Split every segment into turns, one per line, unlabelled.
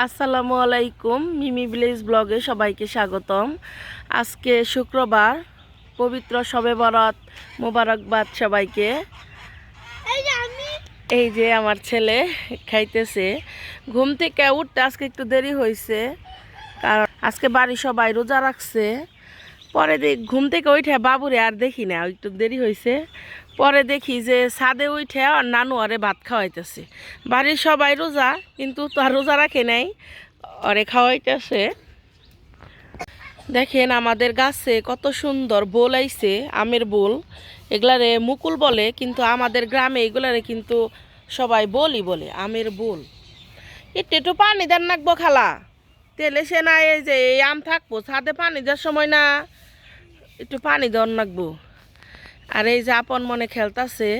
আসসালামু আলাইকুম, মিমি ভিলেজ ব্লগে সবাইকে স্বাগতম। আজকে শুক্রবার, পবিত্র সবে বরাত মোবারকবাদ সবাইকে। এই যে আমার ছেলে খাইতেছে। ঘুম থেকে উঠতে আজকে একটু দেরি হয়েছে কারণ আজকে বাড়ি সবাই রোজা রাখছে। পরে দেখ ঘুম থেকে উঠে বাবুরে আর দেখি না, একটু দেরি হয়েছে পরে দেখি যে ছাদে উঠে আর নানু আরে ভাত খাওয়াইতেছে। বাড়ির সবাই রোজা, কিন্তু তো আর রোজা রাখে নাই অরে খাওয়াইতেছে। দেখেন আমাদের গাছে কত সুন্দর বোল আইছে, আমের বোল। এগুলারে মুকুল বলে, কিন্তু আমাদের গ্রামে এগুলারে কিন্তু সবাই বলি বলে, আমের বোল। একটু একটু পানি দেন নাকবো খালা। তেলে সে না এই যে এই আম থাকব, ছাদে পানি দেওয়ার সময় না একটু পানি দেওয়ার নাকবো আর এই যে আপন মনে খেলতাছে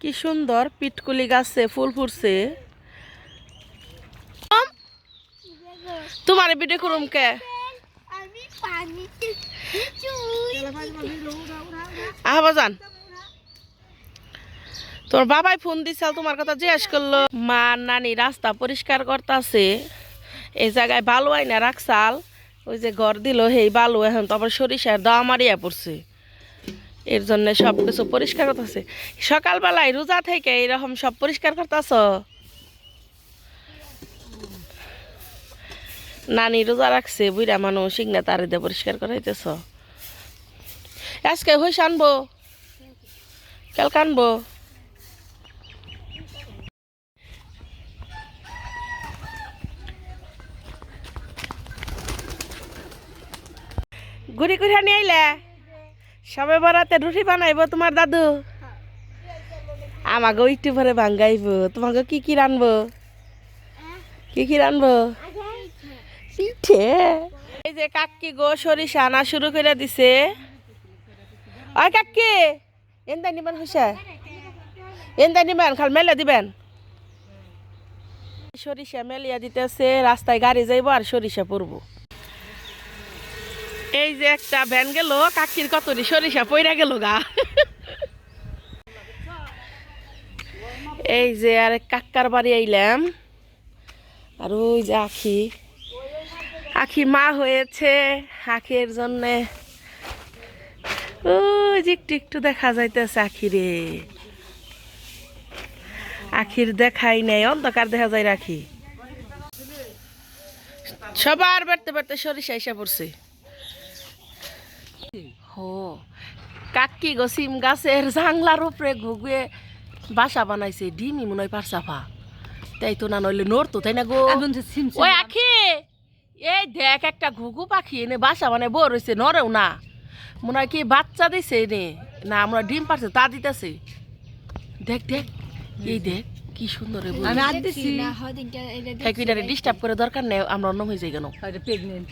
কি সুন্দর পিটকুলি গাছে ফুল ফুটছে। তোমার ভিডিও করুম কে? তোর বাবাই ফোন দিছাল তোমার কথা জিজ্ঞেস করল। মা নানি রাস্তা পরিষ্কার করতেছে এই জায়গায় বালু আইনা রাখছাল। ওই যে ঘর দিল সেই বালু এখন তো আবার সরিষার দাওয়া মারিয়া পড়ছে। এর জন্য সব কিছু পরিষ্কার করতেছে। সকালবেলায় রোজা থেকে এরকম সব পরিষ্কার করতেছ? নানি রোজা রাখছে বুড়া মানুষ সিগনা তারে দিয়ে পরিষ্কার করাইতেছ। আজকে হইস আনব? কালকে আনব? ঘুরি ঘুরি নিয়ে আইলে? সবে বরাতে রুটি বানাইবো তোমার দাদু? আমাকে একটু পরে ভাঙ্গাইব। তোমাকে কি কি রানবো? কি কি রানবো? পিঠে। এই যে কাকি গো সরিষা আনা শুরু করে দিছে। ওই কাকি এনদা নিবেন হইছে? এনদা নিবেন, খাল মেলে দিবেন। সরিষা মেলিয়া দিতেছে, রাস্তায় গাড়ি যাইব আর সরিষা পড়ব এই যে একটা ভ্যান গেল, কাকির কতরি সরিষা পইরা গেল গা। এই যে আর কাক্কার বাড়ি আইলাম, আর ওই যে আখি। আখি মা হয়েছে, আখির জন্যে। ওই যে একটু একটু দেখা যাইতেছে আখিরে। আখির দেখাই নেই, অন্ধকার দেখা যায় রাখি। সবার বাড়তে বাড়তে সরিষা এসে পড়ছে। হো কাকি গো সিম গাছের জাংলার উপরে ঘুগুয়ে বাসা বানাইছে ডিমি মনে হয় পারসাফা তাই তো না নইলে নড়তো তাই না গো? ওই আখি! এই দেখ একটা ঘুঘু পাখি এনে বাসা মানে বড় রয়েছে নড়েও না। মনে হয় কি বাচ্চা দিছে এনে? না আমরা ডিম পারছে তা দিতেছে। দেখ দেখ এই দেখ। কি সুন্দর
আমি আর দিছি
হ্যাঁ ডিস্টার্ব করে দরকার নেই আমরা অন্য হয়ে যাই কেন?
প্রেগনেন্ট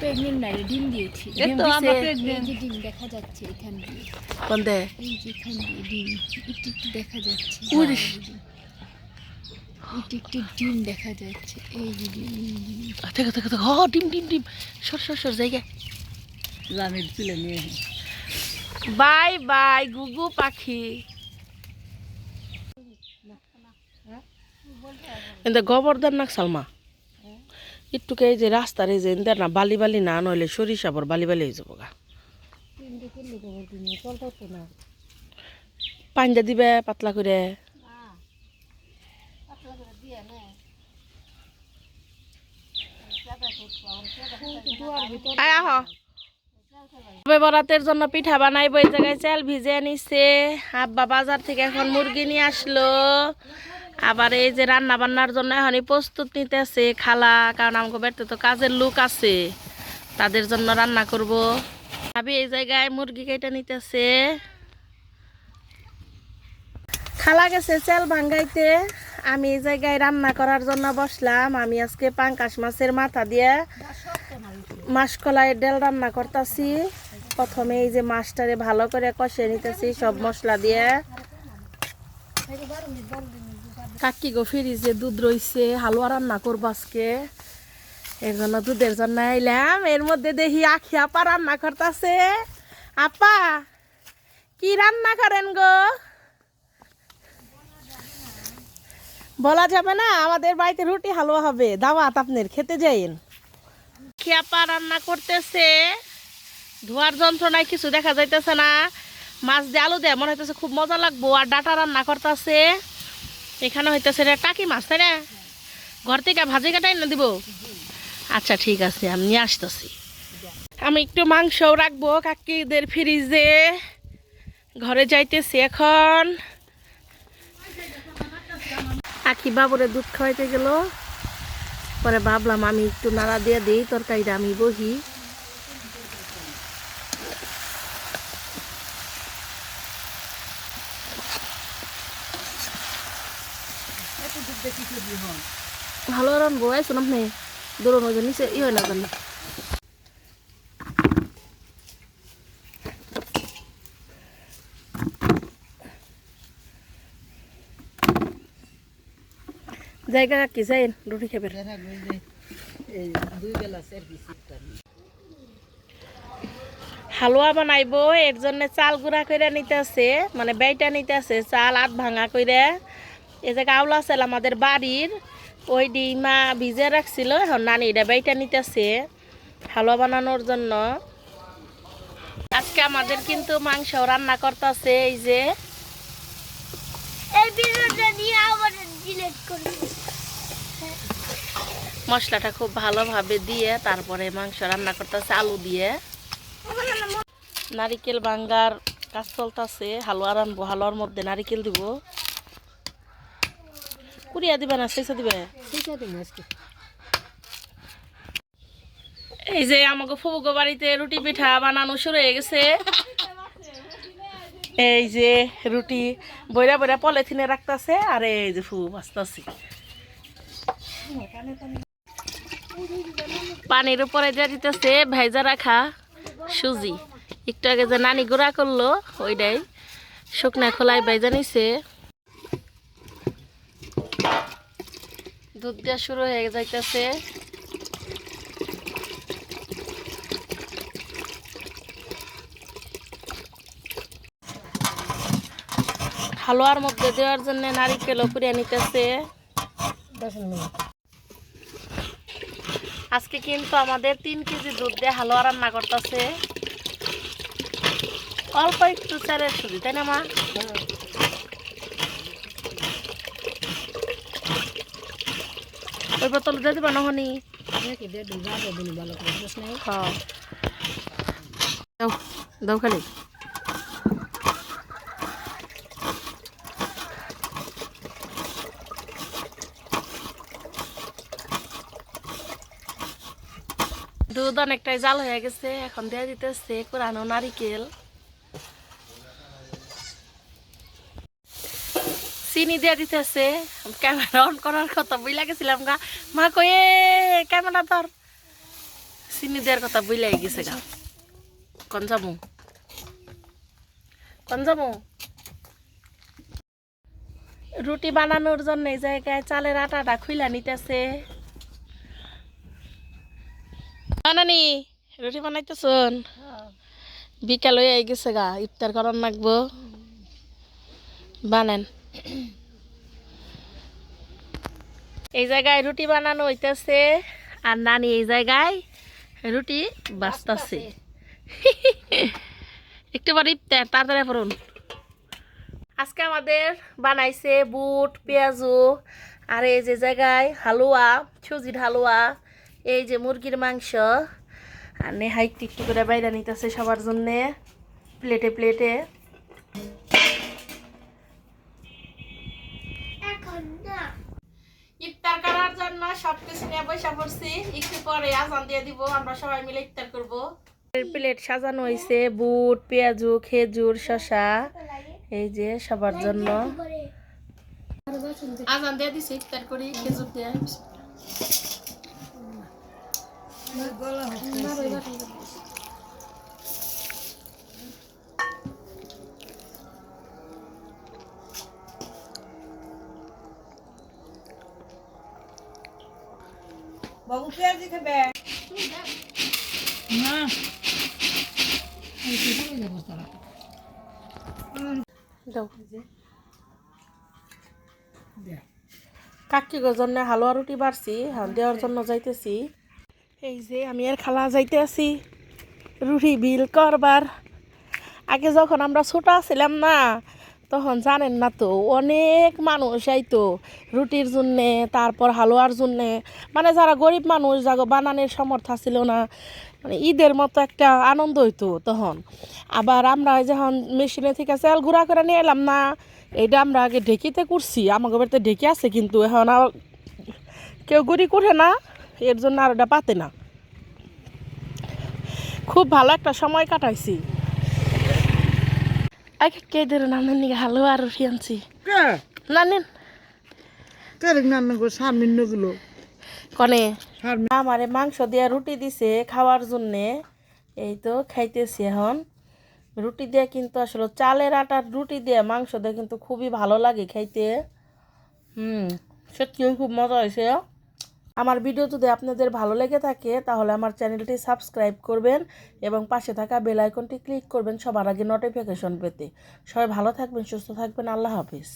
প্রেগনেন্ট নাই ডিম দিয়েছি।
ডিম
আমরা প্রেগনেন্ট
ডিম দেখা যাচ্ছে এখান দিয়ে।
কোন দে
এখান দিয়ে ডিম একটু একটু দেখা যাচ্ছে।
উরিস।
একটু একটু ডিম দেখা যাচ্ছে। এই ডিম ডিম।
দেখো দেখো দেখো। হ ডিম ডিম ডিম। সর সর সর জায়গা।
আমি তুলে নিয়ে
বাই বাই গুগু পাখি। এতে গোবর্ধন নাক সালমা। একটুকে এই যে রাস্তার এই যে এদের না বালি বালি না নইলে সরিষা বর বালি বালি হয়ে যাব গা পাঞ্জা দিবে, পাতলা করে। বরাতের জন্য পিঠা বানাইবো এই জায়গায় চাল ভিজে নিছে। আব্বা বাজার থেকে এখন মুরগি নিয়ে আসলো। আবার এই যে রান্না বান্নার জন্য এখনই প্রস্তুত নিতেছে খালা, কারণ আমাকে বাড়িতে তো কাজের লোক আছে। তাদের জন্য রান্না করব। ভাবি এই জায়গায় মুরগি কেটে নিতেছে। খালা গেছে চাল ভাঙ্গাইতে। আমি এই জায়গায় রান্না করার জন্য বসলাম। আমি আজকে পাঙ্কাশ মাছের মাথা দিয়ে মাসকলাই ডাল রান্না করতেছি। প্রথমে এই যে মাছটারে ভালো করে কষে নিতেছি সব মশলা দিয়ে। কাকি গো, ফ্রিজে দুধ রইছে, হালুয়া রান্না করব আজকে। এর জন্য দুধের জন্য আইলাম। এর মধ্যে দেখি আখি আপা রান্না করতেছে। আপা, কি রান্না করেন গো? বলা যাবে না, আমাদের বাড়িতে রুটি হালুয়া হবে। দাওয়াত আপনার, খেতে যাইন খেপা রান্না করতেছে। ধোয়ার যন্ত্রণায় কিছু দেখা যাইতেছে না। মাছ দিয়ে আলু দেয় মনে হইতেছে খুব মজা লাগবো, আর ডাটা রান্না করতেছে। এখানে হইতেছে রে টাকি মাছ, তাই না? ঘর থেকে ভাজি কাটাই না দিব? আচ্ছা ঠিক আছে, আমি নিয়ে আসতেছি। আমি একটু মাংসও রাখব কাকিদের ফ্রিজে। ঘরে যাইতেছি এখন। আখি বাবুরে দুধ খাওয়াইতে গেল। পরে ভাবলাম আমি একটু নাড়া দিয়ে দিই, তরকারিটা আমি বহি ভালো রানবো আইসুন আপনি দৌড়ানো যে নিচে ই হয় না জানি? জায়গা কি যাই রুটি খেবে হালুয়া বানাইবো এর জন্য চাল গুঁড়া করে নিতেছে মানে বেটা নিতেছে, চাল আধ ভাঙা করে এই জায়গা আউলা চাল আমাদের বাড়ির। ওই ডিমা ভিজে রাখছিল এখন নানি এটা বেটা নিতেছে হালুয়া বানানোর জন্য। আজকে আমাদের কিন্তু মাংস রান্না করতেছে এই যে। মশলাটা খুব ভালোভাবে দিয়ে তারপরে মাংস রান্না করতেছে আলু দিয়ে। নারিকেল ভাঙ্গার কাজ চলতেছে হালুয়া রানবো হালুয়ার মধ্যে নারিকেল দিব। কুড়িয়া দিবে না শেষে দিবে এই যে আমাকে ফুবুগো বাড়িতে রুটি পিঠা বানানো শুরু হয়ে গেছে। এই যে রুটি বইরা বইরা পলিথিনে রাখতেছে আর এই যে ফুবু বাঁচতেছে। পানির উপরে দিয়ে দিতেছে ভেজা রাখা সুজি। একটু আগে যে নানি গুঁড়া করল ওইটাই। শুকনা খোলায় ভেজা নিছে। দুধ দেওয়া শুরু হয়ে যাইতেছে। হালুয়ার মধ্যে দেওয়ার জন্য নারিকেলও পুড়িয়ে নিতেছে। আজকে কিন্তু আমাদের তিন কেজি দুধ দিয়ে হালুয়া রান্না করতেছে। অল্প একটু চালের সুজি, তাই না মা? ওই বোতল দিয়ে দিবা নহনি দাও খালি। দুধ অনেকটাই জাল হয়ে গেছে এখন দিয়ে দিতেছে কোরআনো নারিকেল। চিনি দিয়ে দিতেছে ক্যামেরা অন করার কথা বুঝলা গেছিলাম গা। মা কয়ে ক্যামেরা ধর। চিনি দেওয়ার কথা বুঝলাই গেছে গা। কন যাব? কন যাব? রুটি বানানোর জন্য এই জায়গায় চালের আটাটা খুইলা নিতেছে। বানানি রুটি বানাইতেছন? বিকাল হয়ে গেছে গা, ইফতার করার লাগবো বানান। এই জায়গায় রুটি বানানো হইতেছে আর নানি এই জায়গায় রুটি বাঁচতেছে। একটু ইফতার তাড়াতাড়ি পড়ুন। আজকে আমাদের বানাইছে বুট পেঁয়াজু আর এই যে জায়গায় হালুয়া সুজির হালুয়া এই যে মুরগির মাংস। আর নেহাই একটু একটু করে বাইরে নিতেছে সবার জন্যে প্লেটে প্লেটে। সবকিছু নিয়ে বসে পড়ছি। একটু পরে আজান দিয়ে দিব আমরা সবাই মিলে ইফতার করব। প্লেট সাজানো হয়েছে বুট পেঁয়াজু খেজুর শশা এই যে সবার জন্য। আজান দিয়ে দিছি ইফতার করি খেজুর দিয়ে।
বাবু পেঁয়াজি খাবে না এই কি করে যাব তারা
দাও।
দে।
সাক্ষীগর জন্য হালুয়া রুটি বাড়ছি হ্যাঁ দেওয়ার জন্য যাইতেছি। এই যে আমি আর খালা যাইতে আছি রুটি বিল করবার। আগে যখন আমরা ছোট ছিলাম না তখন জানেন না তো, অনেক মানুষ আইতো রুটির জন্যে, তারপর হালুয়ার জন্যে। মানে যারা গরিব মানুষ, যাগো বানানোর সামর্থ্য ছিল না। মানে ঈদের মতো একটা আনন্দ হইতো তখন। আবার আমরা যখন মেশিনে থেকে চাল গুঁড়া করে নিয়ে এলাম না, এইটা আমরা আগে ঢেকিতে করছি আমাকে বাড়িতে ঢেকে আছে কিন্তু এখন আর কেউ গুড়ি করে না, এর জন্য আর ওটা পাতে না। খুব ভালো একটা সময় কাটাইছি। আগে কে ধরে নামেন নিকে হালুয়া আর রুটি আনছি নানেন
কেরেক নান্ন গো সামিন্যগুলো
কনে আমারে মাংস দিয়ে রুটি দিছে খাওয়ার জন্যে এই তো খাইতেছি এখন রুটি দিয়ে কিন্তু আসলে চালের আটার রুটি দিয়ে মাংস দিয়ে কিন্তু খুবই ভালো লাগে খাইতে হুম সত্যি খুব মজা হয়েছে আমার ভিডিও যদি আপনাদের ভালো লেগে থাকে, তাহলে আমার চ্যানেলটি সাবস্ক্রাইব করবেন এবং পাশে থাকা বেল আইকনটি ক্লিক করবেন সবার আগে নোটিফিকেশন পেতে। সবাই ভালো থাকবেন, সুস্থ থাকবেন, আল্লাহ হাফিজ।